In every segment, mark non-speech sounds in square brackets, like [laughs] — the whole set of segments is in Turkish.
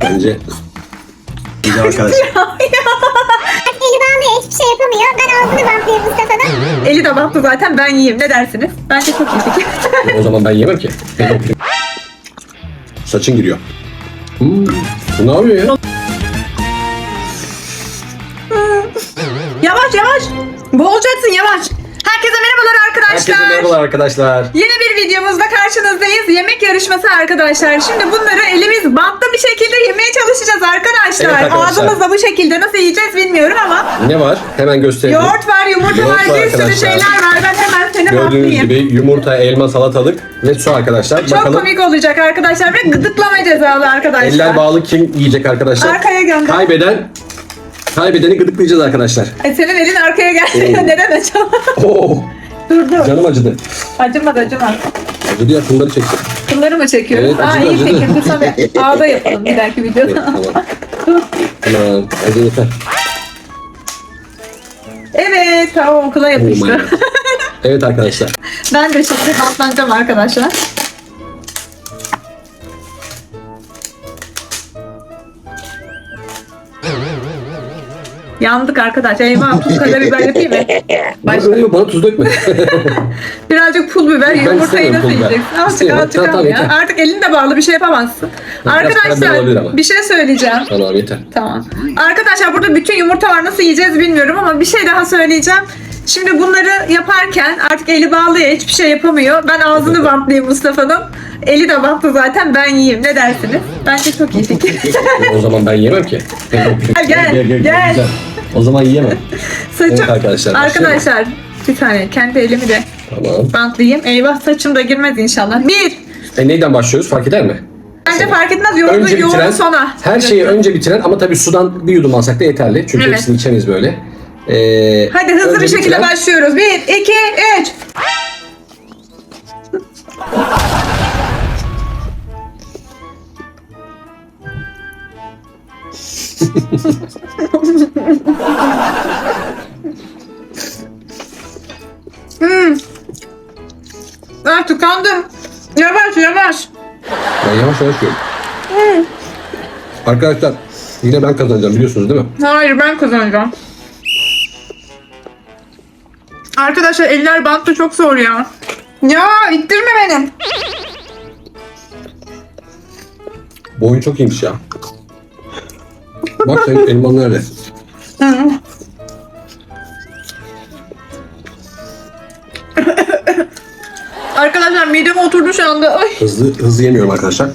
Bence güzel [laughs] arkadaş. Eli bağlı hiçbir şey yapamıyor. Ben ağzını bantlıyım Mustafa'nın. Eli de baktı zaten ben yiyeyim. Ne dersiniz? Bence çok iyi fikir. o zaman ben yemem ki. Saçın giriyor. Hmm, bu ne yapıyor ya? yavaş yavaş. Boğulacaksın yavaş. Herkese merhabalar arkadaşlar. Herkese merhabalar arkadaşlar. Yeni bir videomuzda karşınızdayız. Yemek yarışması arkadaşlar. Şimdi bunları elimiz bantlı bir şekilde yemeye çalışacağız arkadaşlar. Evet arkadaşlar. Ağzımızda bu şekilde nasıl yiyeceğiz bilmiyorum ama. Ne var? Hemen gösterelim. Yoğurt var, yumurta Yoğurt var, var bir sürü şeyler var. Ben hemen seni Gördüğünüz bantlayayım. gibi yumurta, elma, salatalık ve su arkadaşlar. Çok Bakalım komik olacak arkadaşlar ve gıdıklama cezalı arkadaşlar. eller bağlı kim yiyecek arkadaşlar? Arkaya gönder. Kaybeden kaybedeni gıdıklayacağız arkadaşlar. Ay, senin elin arkaya gelmiyor. Oo. [laughs] Neden acaba? Oo, dur dur. canım acıdı. Acımaz acımaz. Acıdı ya bunları çektim. Bunları mı çekiyoruz? Evet, Aa acıdı, iyi acıdı. fikir. Dur sana ağda yapalım bir dahaki [laughs] Evet, videoda. tamam. Dur. [laughs] Tamam. Hadi yeter. Evet tamam Oh my yapıştı. God. [laughs] Evet arkadaşlar. ben de şimdi bantlanacağım arkadaşlar. Yandık arkadaşlar. Eyvah tuz karabiber yapayım mı? Başla. Bana, bana tuz dökme. [laughs] Birazcık pul biber, yumurtayı istemiyorum nasıl pul biber. yiyeceksin? Azıcık İstemiyorum. azıcık Tamam, al tamam, ya. yeter. Artık elin de bağlı bir şey yapamazsın. Biraz karabiber olabilir Arkadaşlar ama. bir şey söyleyeceğim. tamam yeter. Tamam. Arkadaşlar burada bütün yumurta var. Nasıl yiyeceğiz bilmiyorum ama bir şey daha söyleyeceğim. Şimdi bunları yaparken artık eli bağlı ya hiçbir şey yapamıyor. Ben ağzını bantlayayım Mustafa'nın. Eli de bantlı zaten ben yiyeyim. Ne dersiniz? Bence çok iyi fikir. o zaman ben yemem ki. gel, gel. güzel. O zaman yiyemem. Saçım. Evet arkadaşlar, Arkadaşlar bir saniye kendi elimi de Tamam. bantlayayım. Eyvah saçım da girmez inşallah. Bir. E neyden başlıyoruz fark eder mi? Bence fark etmez. Yoğurdu, Önce yoğurdu bitiren, sona. her şeyi önce bitiren ama tabii sudan bir yudum alsak da yeterli. Çünkü Evet. hepsini içemeyiz böyle. Ee, Hadi hızlı bir şekilde bitiren- başlıyoruz. Bir, iki, üç. Hmm. Ah tıkandım. Yavaş yavaş. Ben yavaş yavaş yiyorum. Arkadaşlar yine ben kazanacağım biliyorsunuz değil mi? Hayır ben kazanacağım. Arkadaşlar eller bantlı çok zor ya. Ya ittirme beni. Bu oyun çok iyiymiş ya. Bak senin elman nerede? Arkadaşlar mideme oturdu şu anda. Ay. Hızlı hızlı yemiyorum arkadaşlar.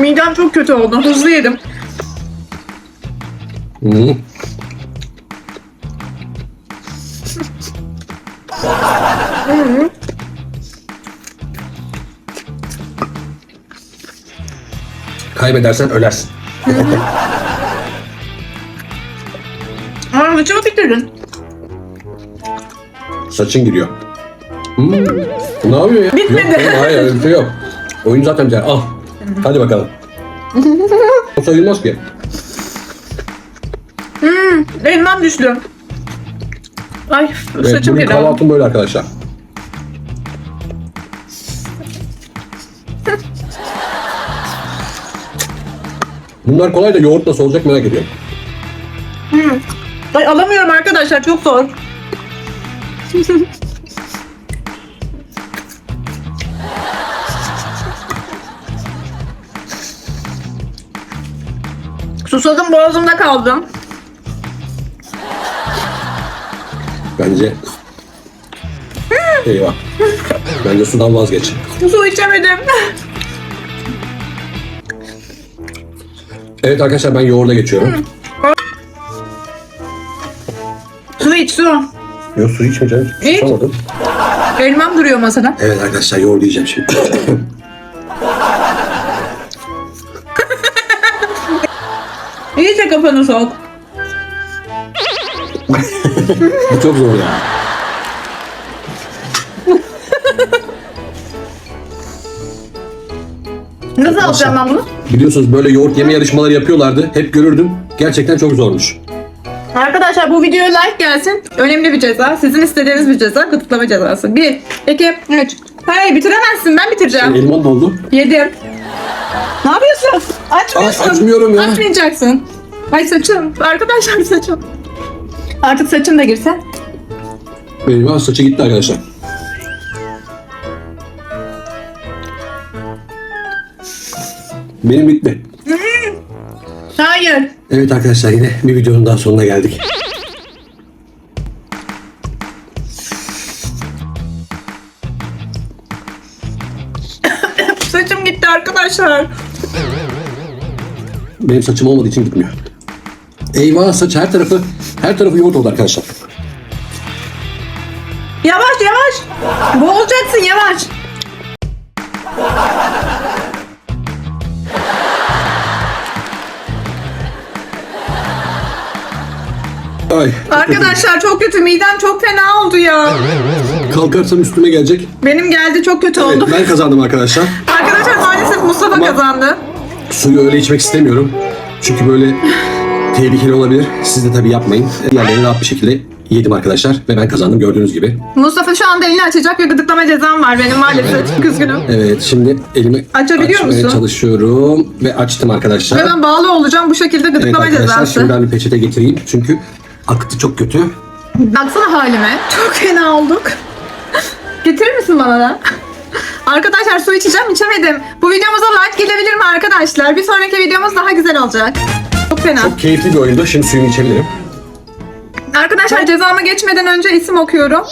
Midem çok kötü oldu. Hızlı yedim. Hmm. Kaybedersen ölersin. [laughs] Aa bıçağı bitirdin. Saçın giriyor. Hmm. Ne yapıyor ya? Bitmedi. Yok, oğlum, hayır öyle bir şey yok. Oyun zaten güzel. Al. Hadi bakalım. [laughs] o sayılmaz ki. Elmam düştü. Ay Evet, saçım bugün geri. kahvaltım böyle arkadaşlar. [laughs] Bunlar kolay da yoğurt nasıl olacak merak ediyorum. Ay alamıyorum arkadaşlar çok zor. [laughs] Susadım boğazımda kaldım. Bence... Eyvah. Bence sudan vazgeç. Su içemedim. [laughs] Evet arkadaşlar ben yoğurda geçiyorum. su iç su. Yok su içmeyeceğim. İç. Susamadım. Elmam duruyor masada. Evet arkadaşlar yoğurdu yiyeceğim şimdi. [laughs] İyice kafanı sok. Bu çok zor ya. Nasıl alacağım ben bunu? Biliyorsunuz böyle yoğurt yeme yarışmaları yapıyorlardı. Hep görürdüm. Gerçekten çok zormuş. Arkadaşlar bu videoya like gelsin. Önemli bir ceza. Sizin istediğiniz bir ceza. Gıdıklama cezası. 1, 2, 3. Hayır bitiremezsin ben bitireceğim. Elman ne oldu? Yedim. Ne yapıyorsun? Açmıyorsun. Ay, açmıyorum ya. Açmayacaksın. Ay saçım. Arkadaşlar saçım. Artık saçım da girse. Benim saçı gitti arkadaşlar. Benim bitti. Hayır. Evet arkadaşlar yine bir videonun daha sonuna geldik. [coughs] Saçım gitti arkadaşlar. Benim saçım olmadığı için gitmiyor. Eyvah saç her tarafı her tarafı yoğurt oldu arkadaşlar. Yavaş yavaş. Boğulacaksın yavaş. Ay. Arkadaşlar çok kötü. Midem çok fena oldu ya. Kalkarsam üstüme gelecek. Benim geldi çok kötü Evet, oldu. ben kazandım arkadaşlar. Arkadaşlar maalesef Mustafa Ama- kazandı. Suyu öyle içmek istemiyorum. Çünkü böyle tehlikeli olabilir. Siz de tabii yapmayın. Diğerlerini rahat bir şekilde yedim arkadaşlar. Ve ben kazandım gördüğünüz gibi. Mustafa şu anda elini açacak ve gıdıklama cezam var benim maalesef. Çok üzgünüm. Evet şimdi elimi Açabiliyor açmaya musun? çalışıyorum. Ve açtım arkadaşlar. Ve ben bağlı olacağım bu şekilde Evet gıdıklama arkadaşlar cezası. şimdi ben bir peçete getireyim. Çünkü aktı çok kötü. Baksana halime. Çok fena olduk. Getirir misin bana da? Arkadaşlar su içeceğim içemedim. Bu videomuza like gelebilir mi arkadaşlar? Bir sonraki videomuz daha güzel olacak. Çok fena. Çok keyifli bir oyundu. Şimdi suyumu içebilirim. Arkadaşlar cezama geçmeden önce isim okuyorum.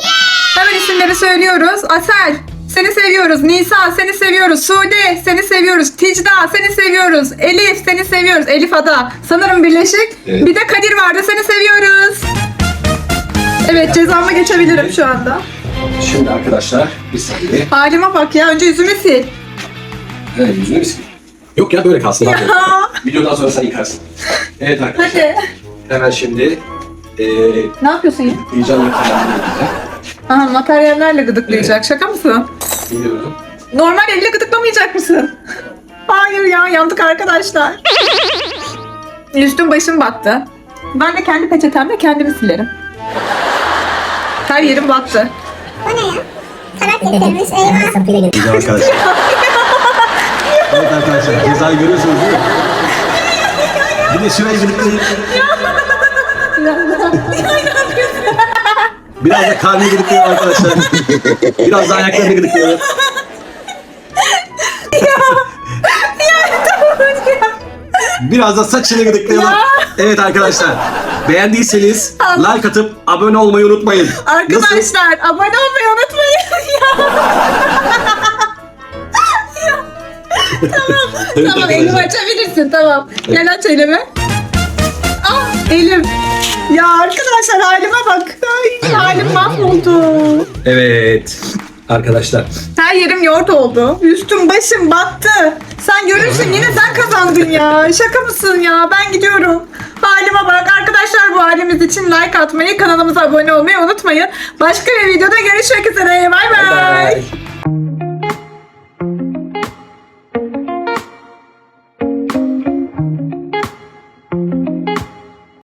Hemen isimleri söylüyoruz. Asel seni seviyoruz. Nisa seni seviyoruz. Sude seni seviyoruz. Ticda seni seviyoruz. Elif seni seviyoruz. Elif Ada. Sanırım birleşik. Evet. Bir de Kadir vardı seni seviyoruz. Evet cezama geçebilirim şu anda. Şimdi arkadaşlar bir saniye. Halime bak ya önce yüzümü sil. Evet yüzüne mi sileyim? Yok ya böyle kalsın. abi. Ya. Videodan sonra sen yıkarsın. Evet arkadaşlar. Hadi. Hemen şimdi eee Ne yapıyorsun ya? Aha materyallerle gıdıklayacak. Şaka mısın? Biliyorum. Normal elle gıdıklamayacak mısın? [laughs] Hayır ya yandık arkadaşlar. Üstüm başım battı. Ben de kendi peçetemle kendimi silerim. Her yerim battı. O ne ya? Tarak getirmiş. Eyvah. [laughs] Güzel arkadaşlar. evet arkadaşlar cezayı görüyorsunuz değil mi? Bir de şurayı gıdıklayın. [laughs] Biraz da karnını gıdıklayalım arkadaşlar. Biraz da ayaklarını gıdıklayalım. Biraz da saçını gıdıklayalım. Ya. Evet arkadaşlar. Beğendiyseniz like atıp abone olmayı unutmayın. Nasıl? Arkadaşlar abone olmayı unutmayın. [laughs] ya. Evet tamam arkadaşlar. elimi açabilirsin tamam. Gel aç elimi. Ah elim. Ya arkadaşlar halime bak. Ay, halim mahvoldu. Evet. Arkadaşlar. Her yerim yoğurt oldu. Üstüm başım battı. Sen görürsün yine sen kazandın ya. Şaka mısın ya? Ben gidiyorum. Halime bak. Arkadaşlar bu halimiz için like atmayı, kanalımıza abone olmayı unutmayın. Başka bir videoda görüşmek üzere. Bay